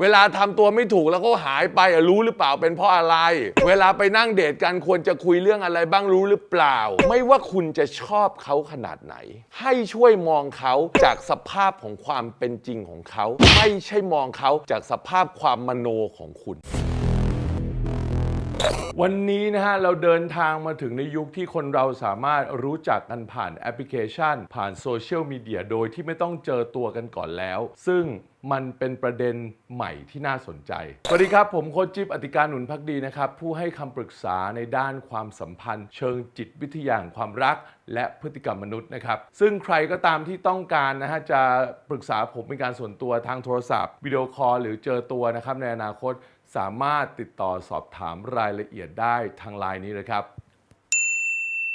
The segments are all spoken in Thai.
เวลาทำตัวไม่ถูกแล้วก็หายไปอะรู้หรือเปล่าเป็นเพราะอะไร เวลาไปนั่งเดทกันควรจะคุยเรื่องอะไรบ้างรู้หรือเปล่า ไม่ว่าคุณจะชอบเขาขนาดไหน ให้ช่วยมองเขาจากสภาพของความเป็นจริงของเขา ไม่ใช่มองเขาจากสภาพความมโนของคุณ วันนี้นะฮะเราเดินทางมาถึงในยุคที่คนเราสามารถรู้จักกันผ่านแอปพลิเคชัน ผ่านโซเชียลมีเดียโดยที่ไม่ต้องเจอตัวกันก่อนแล้ว ซึ่งมันเป็นประเด็นใหม่ที่น่าสนใจ สวัสดีครับ ผมโคจิ๊บอติการหนุนพักดีนะครับ ผู้ให้คำปรึกษาในด้านความสัมพันธ์ เชิงจิตวิทยาความรัก และพฤติกรรมมนุษย์นะครับ ซึ่งใครก็ตามที่ต้องการนะฮะจะปรึกษาผมเป็นการส่วนตัวทางโทรศัพท์วิดีโอคอลหรือเจอตัวนะครับในอนาคต สามารถติดต่อสอบถามรายละเอียดได้ทางไลน์นี้เลยครับ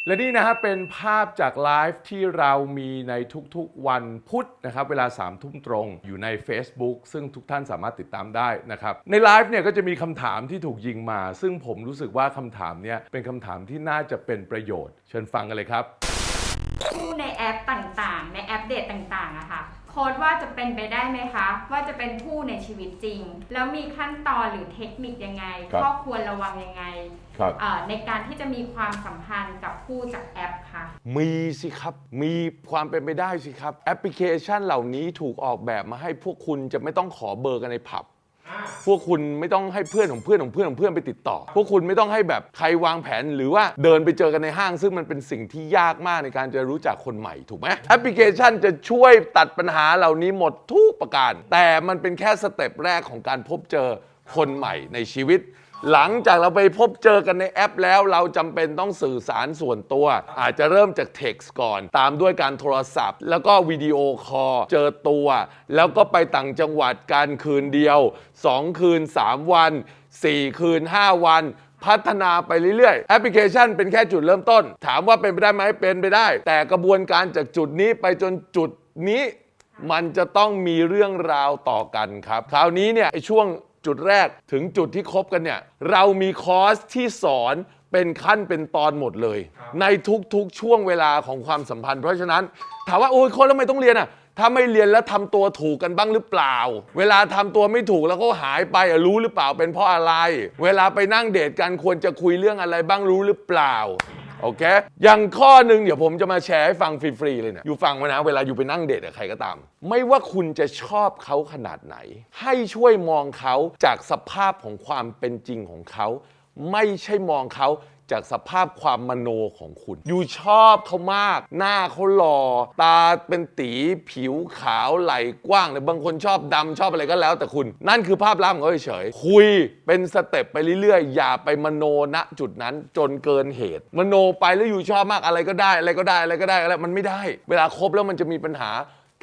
และนี่นะฮะเป็นภาพจากไลฟ์ที่เรามีในทุกๆวันพุธนะครับ เวลา3ามทุ่มตรงอยู่ใน Facebook ซึ่งทุกท่านสามารถติดตามได้นะครับ ในไลฟ์เนี่ยก็จะมีคำถามที่ถูกยิงมา ซึ่งผมรู้สึกว่าคำถามเนี่ยเป็นคำถามที่น่าจะเป็นประโยชน์ เชิญฟังกันเลยครับ คู่ในแอปต่างๆ ในแอปเดตต่างๆอะ ค่ะโค้ดว่าจะเป็นไปได้ไหมคะ ว่าจะเป็นคู่ในชีวิตจริง แล้วมีขั้นตอนหรือเทคนิคยังไงครับข้อควรระวังยังไงครับ เอ่อในการที่จะมีความสัมพันธ์กับคู่จากแอปค่ะมีสิครับ มีความเป็นไปได้สิครับ แอปพลิเคชันเหล่านี้ถูกออกแบบมาให้พวกคุณจะไม่ต้องขอเบอร์กันในผับ พวกคุณไม่ต้องให้เพื่อนของเพื่อนของเพื่อนของเพื่อนไปติดต่อ พวกคุณไม่ต้องให้แบบใครวางแผนหรือว่าเดินไปเจอกันในห้าง ซึ่งมันเป็นสิ่งที่ยากมากในการจะรู้จักคนใหม่ถูกไหมแอปพลิเคชันจะช่วยตัดปัญหาเหล่านี้หมดทุกประการ แต่มันเป็นแค่สเต็ปแรกของการพบเจอคนใหม่ในชีวิต หลังจากเราไปพบเจอกันในแอปแล้ว เราจำเป็นต้องสื่อสารส่วนตัว อาจจะเริ่มจากเท็กซ์ก่อน ตามด้วยการโทรศัพท์ แล้วก็วิดีโอคอลเจอตัว แล้วก็ไปต่างจังหวัดกันคืนเดียว 2 คืน 3 วัน 4 คืน 5 วัน พัฒนาไปเรื่อยๆ แอปพลิเคชันเป็นแค่จุดเริ่มต้น ถามว่าเป็นไปได้ไหมเป็นไปได้ แต่กระบวนการจากจุดนี้ไปจนจุดนี้ มันจะต้องมีเรื่องราวต่อกันครับ คราวนี้เนี่ยไอช่วง จุดแรกถึงจุดที่คบกันเนี่ย เรามีคอร์สที่สอนเป็นขั้นเป็นตอนหมดเลย ในทุกๆช่วงเวลาของความสัมพันธ์ เพราะฉะนั้น ถามว่าโอ้ยคนแล้วทำไมต้องเรียนอะถ้าไม่เรียนแล้วทำตัวถูกกันบ้างหรือเปล่า เวลาทำตัวไม่ถูกแล้วก็หายไปอะรู้หรือเปล่าเป็นเพราะอะไร เวลาไปนั่งเดทกันควรจะคุยเรื่องอะไรบ้างรู้หรือเปล่า โอเค อย่างข้อหนึ่งเดี๋ยวผมจะมาแชร์ให้ฟังฟรีๆเลยเนี่ยอยู่ฟังไว้นะ เวลาอยู่ไปนั่งเดทกับใครก็ตาม ไม่ว่าคุณจะชอบเขาขนาดไหน ให้ช่วยมองเขาจากสภาพของความเป็นจริงของเขา ไม่ใช่มองเขา จากสภาพความมโนของคุณ อยู่ชอบเขามาก หน้าเขาหล่อตาเป็นตีผิวขาวไหล่กว้างหรือบางคนชอบดำชอบอะไรก็แล้ว แต่คุณ นั่นคือภาพลักษณ์ของเขาเฉยๆคุยเป็นสเต็ปไปเรื่อยๆ อย่าไปมโนณจุดนั้นจนเกินเหตุ มโนไปแล้วอยู่ชอบมากอะไรก็ได้ อะไรก็ได้อะไรก็ได้อะไรมันไม่ได้ เวลาคบแล้วมันจะมีปัญหา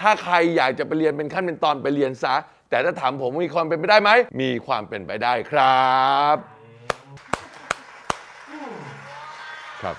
ถ้าใครอยากจะไปเรียนเป็นขั้นเป็นตอนไปเรียนซะ แต่ถ้าถามผมมีความเป็นไปได้ไหมมีความเป็นไปได้ครับ ครับ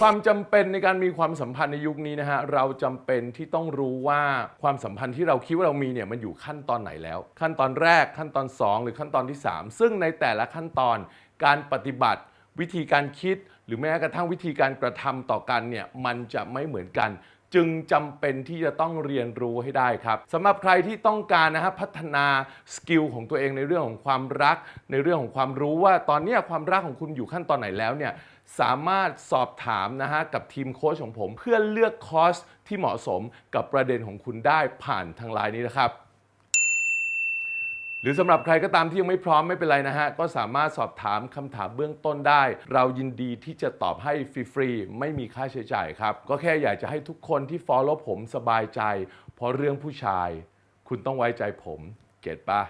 ความจำเป็นในการมีความสัมพันธ์ในยุคนี้นะฮะเราจำเป็นที่ต้องรู้ว่าความสัมพันธ์ที่เราคิดว่าเรามีเนี่ยมันอยู่ขั้นตอนไหนแล้ว ขั้นตอนแรกขั้นตอน 2 หรือขั้นตอนที่ 3 ซึ่งในแต่ละขั้นตอนการปฏิบัติ วิธีการคิด หรือแม้กระทั่งวิธีการกระทำต่อกันเนี่ยมันจะไม่เหมือนกัน จึงจำเป็นที่จะต้องเรียนรู้ให้ได้ครับสำหรับใครที่ต้องการนะฮะพัฒนาสกิลของตัวเองในเรื่องของความรัก ในเรื่องของความรู้ว่าตอนนี้ความรักของคุณอยู่ขั้นตอนไหนแล้วเนี่ยสามารถสอบถามนะฮะกับทีมโค้ชของผม เพื่อเลือกคอร์สที่เหมาะสมกับประเด็นของคุณได้ผ่านทางไลน์นี้นะครับ หรือสำหรับใครก็ตามที่ยังไม่พร้อมไม่เป็นไรนะฮะ ก็สามารถสอบถามคำถามเบื้องต้นได้ เรายินดีที่จะตอบให้ฟรีๆไม่มีค่าใช้จ่ายครับ ก็แค่อยากจะให้ทุกคนที่ follow ผมสบายใจ เพราะเรื่องผู้ชาย คุณต้องไว้ใจผม เก็ตปะ